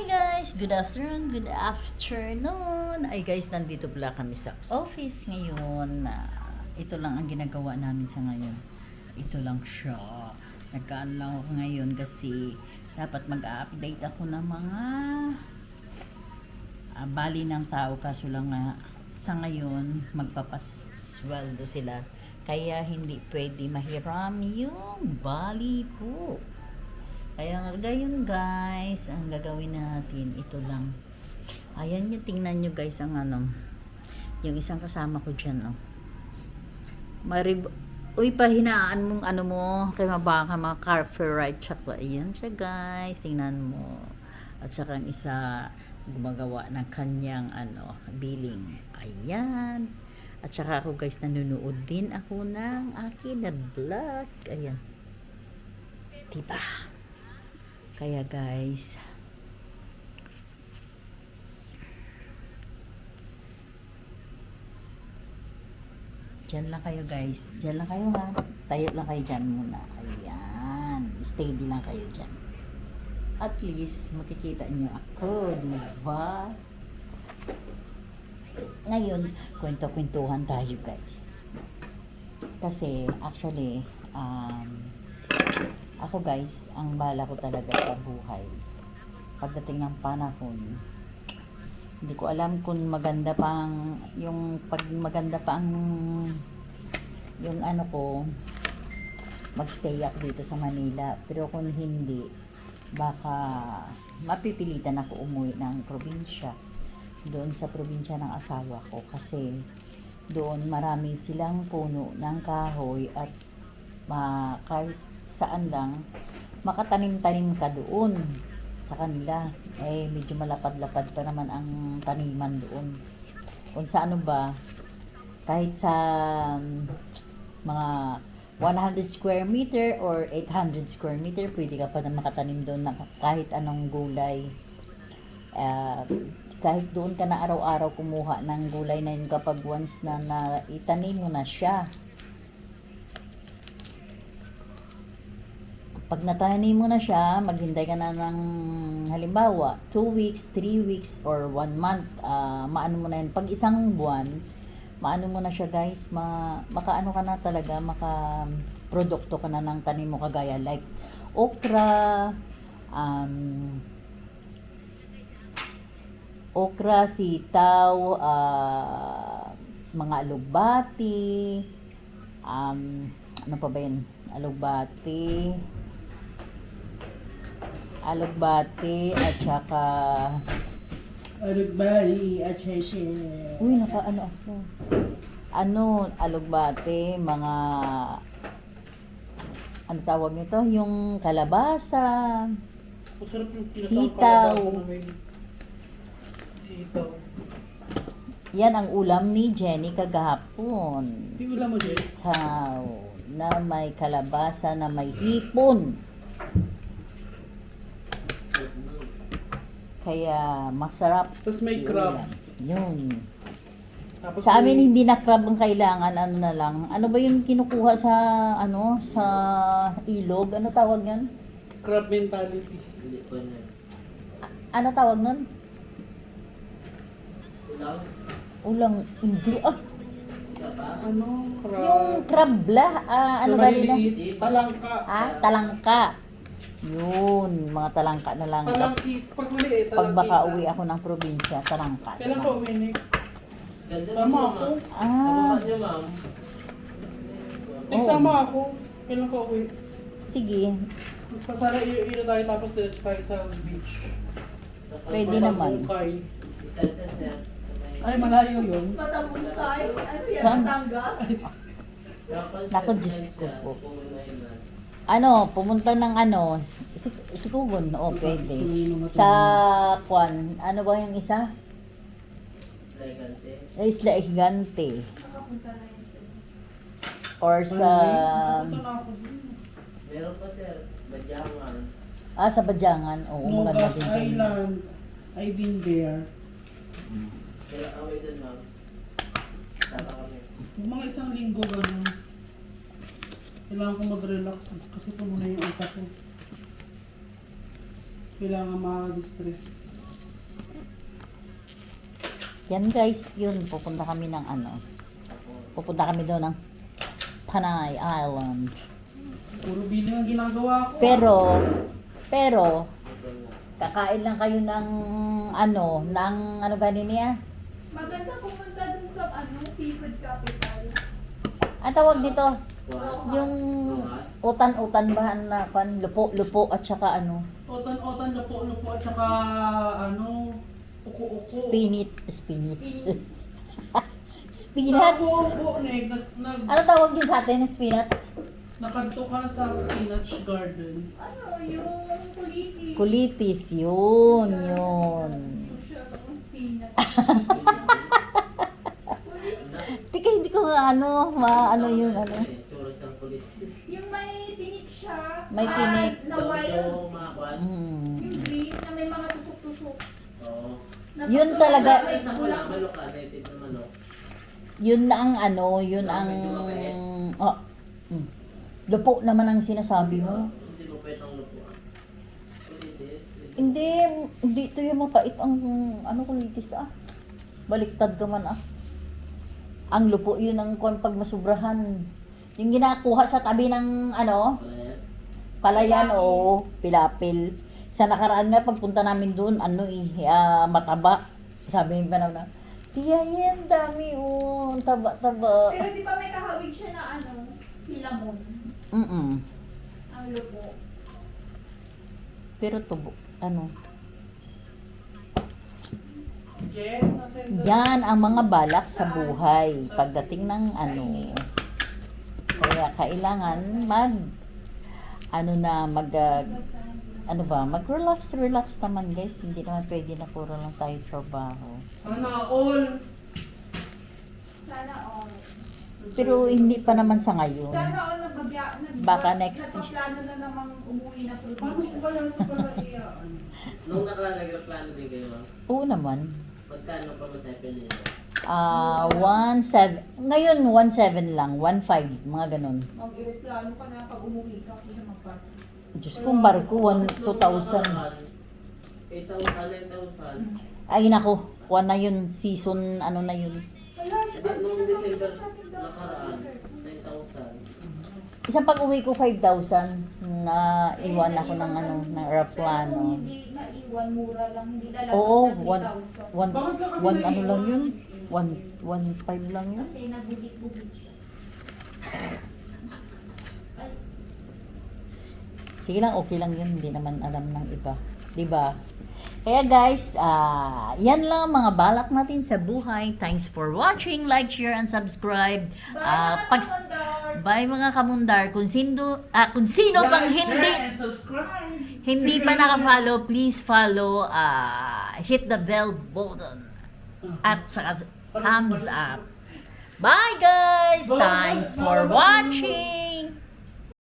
Hi guys! Good afternoon, good afternoon! Ay guys, nandito pala kami sa office ngayon. Ito lang ang ginagawa namin sa ngayon. Ito lang siya. Nagkaan lang ako ngayon kasi dapat mag-update ako ng mga ah, bali ng tao kaso lang nga sa ngayon magpapasweldo sila kaya hindi pwede mahiram yung bali po kaya nga gayon guys, ang gagawin natin, ito lang. Ayan yung tingnan nyo guys ang ano, yung isang kasama ko dyan oh. Marib Uy, pahinaan mong ano mo, kay mabaka mga car ride tsaka. Ayan siya guys, tingnan mo. At saka ang isa, gumagawa ng kanyang ano, billing. Ayan. At saka ako guys, nanonood din ako ng akin na vlog. Ayan. Diba? Kaya guys, Diyan lang kayo guys. Diyan lang kayo ha. Tayo lang kayo dyan muna. Ayan. Steady lang kayo dyan. At least, makikita nyo ako. Diba? Ngayon, kwento-kwentuhan tayo guys. Kasi, actually, um, ako guys, ang bala ko talaga sa buhay. Pagdating ng panahon, hindi ko alam kung maganda pang yung pag maganda pa ang yung ano ko magstay up dito sa Manila. Pero kung hindi, baka mapipilitan ako umuwi ng probinsya. Doon sa probinsya ng asawa ko kasi doon marami silang puno ng kahoy at ma, kahit saan lang makatanim-tanim ka doon sa kanila. Eh medyo malapad-lapad pa naman ang taniman doon. Kung sa ano ba kahit sa um, mga 100 square meter or 800 square meter pwede ka pa na makatanim doon na kahit anong gulay. Ah, kahit doon ka na araw-araw kumuha ng gulay na yun kapag once na, na itanim mo na siya pag natanim mo na siya, maghintay ka na ng halimbawa, 2 weeks, 3 weeks, or 1 month, ah, maano mo na yun. Pag isang buwan, maano mo na siya guys, ma, makaano ka na talaga, maka produkto ka na ng tanim mo kagaya like okra, um, okra, sitaw, ah, mga alugbati, um, ano pa ba yun? Alugbati, alugbati, at saka, Alugbari at sese. uy, naka ano ako. Ano, alugbati, mga, ano tawag nito? Yung kalabasa, Masarap yung Sitaw. Sitaw. yan ang ulam ni Jenny kagahapon. Yung ulam mo, Jay? Sitaw, na may kalabasa, na may hipon. Kaya masarap. Tapos may crab. Yun. Tapos Sa amin hindi na crab ang kailangan, ano na lang. Ano ba yung kinukuha sa ano sa ilog? Ano tawag yan? Crab mentality. Ano tawag nun? Ulang hindi ah. Ano? Crab. Yung crab lah, ah, ano ba nila? Talangka. Ah, talangka. Yun, mga talangka na lang. Talangki. Pag maliit, Pag talangki. baka uwi ako ng probinsya, talangka. Kailan ka uwi, Nick? Sama ako. Ah, baba niya, ma'am. Nick, Oh. sama ako. Kailan ka uwi? sige. Pasara iyo tayo tapos diretso tayo sa beach. Sa Pwede naman. Distansya. Ay, malayo yun. Patangkay? Ano yan? Batangas? Naku, Diyos ko po. Ano, pumunta ng ano, si, si Kugon, oo, pwede. Sa Kwan, ano ba yung isa? Isla. Sa Isla Higante. Or sa. Meron pa, sir. Badyangan. ah, sa Badyangan. Oo, maganda Nogas din dyan. Island. I've been there. Pero away dun, ma'am. Tama kami. Mga isang linggo ganun. Kailangan ko mag-relax kasi puno na yung utak ko. Kailangan ma-distress. Yan guys, yun, pupunta kami ng ano. Pupunta kami doon ng Panay Island. Puro billing ang ginagawa ko. Pero, pero, kakain lang kayo ng ano, ng ano ganin niya? Maganda pumunta dun sa ano, seafood capital. Ang tawag dito. Yung utan-utan ba na pan, lupo-lupo at saka ano, Otan-otan, lupo-lupo, at saka ano, uko-uko. spinach, spinach. spinach. Uko-uko, neg. Ano tawag din sa atin, spinach? nakadto ka na sa spinach garden. Ano, yung kuliti. Kulitis, yun, yun. Tika, hindi ko ano, ma, ano yun, ano. May ah, tinik. Na wild. Yung mga kwan. Mm. Yung green na may mga tusok-tusok. Oo. Yun talaga- may Isa ko bulak- lang, manok. Native na manok. Yun na ang ano, yun ang... Oh, mm. Lupo naman ang sinasabi mo. Hindi mo pwede ang lupuan. Politis. Hindi, hindi ito yung mapait ang ano kulitis ah. Baliktad ka man ah. Ang lupo yun ang kung pag masubrahan. Yung ginakuha sa tabi ng ano, Wala. Palayan o pilapil. Sa nakaraan nga pagpunta namin doon, ano eh, ah, mataba. Sabi yung panaw na, Tiya yan, dami oh, taba-taba. Pero di ba may kahawig siya na ano, pilamon. Mm Ang lupo. Pero tubo, ano, Yan ang mga balak sa buhay pagdating ng ano. Kaya kailangan mag ano na mag ah, ano ba, mag-relax, relax naman guys. Hindi naman pwede na puro lang tayo trabaho. Sana all. Sana all. Pero hindi pa naman sa ngayon. Sana all nagbabiya, nag Baka next- Nagpaplano na namang umuwi na Paano ko ba yan ito pala? Nung nakaraan nagreplano din kayo, ma'am. Oo naman. Magkano pa masepil niyo? Ah, 1.7. Ngayon 1.7 lang, 1.5, mga ganun. Mag-aeroplano ka na pag umuwi ka, hindi na magpa- Diyos kong barko, 1, 2,000. 8,000, 9,000. Ay nako, kuha na yun, season, ano na yun. Wala, Hindi, nung December nakaraan, 9,000. Isang pag uwi ko 5,000 na iwan ako ng ano, ng Pero aeroplano. kung hindi naiwan, mura lang, hindi lalabas Oo, na 1, 3,000. 1, Bakit ka kasi 1 ano lang yun? 1, 1.5 lang yun. Kasi nagbubit-bubit siya. Sige lang, okay lang yun. Hindi naman alam ng iba. 'Di ba? Kaya guys, ah, yan lang ang mga balak natin sa buhay. Thanks for watching. Like, share, and subscribe. Bye, Ah, mga pag, bye mga kamundar. Kung sino, ah, kung sino pang Like, hindi, and subscribe. hindi pa naka-follow, please follow. ah, hit the bell button. At saka thumbs up. Bye guys! Thanks for watching!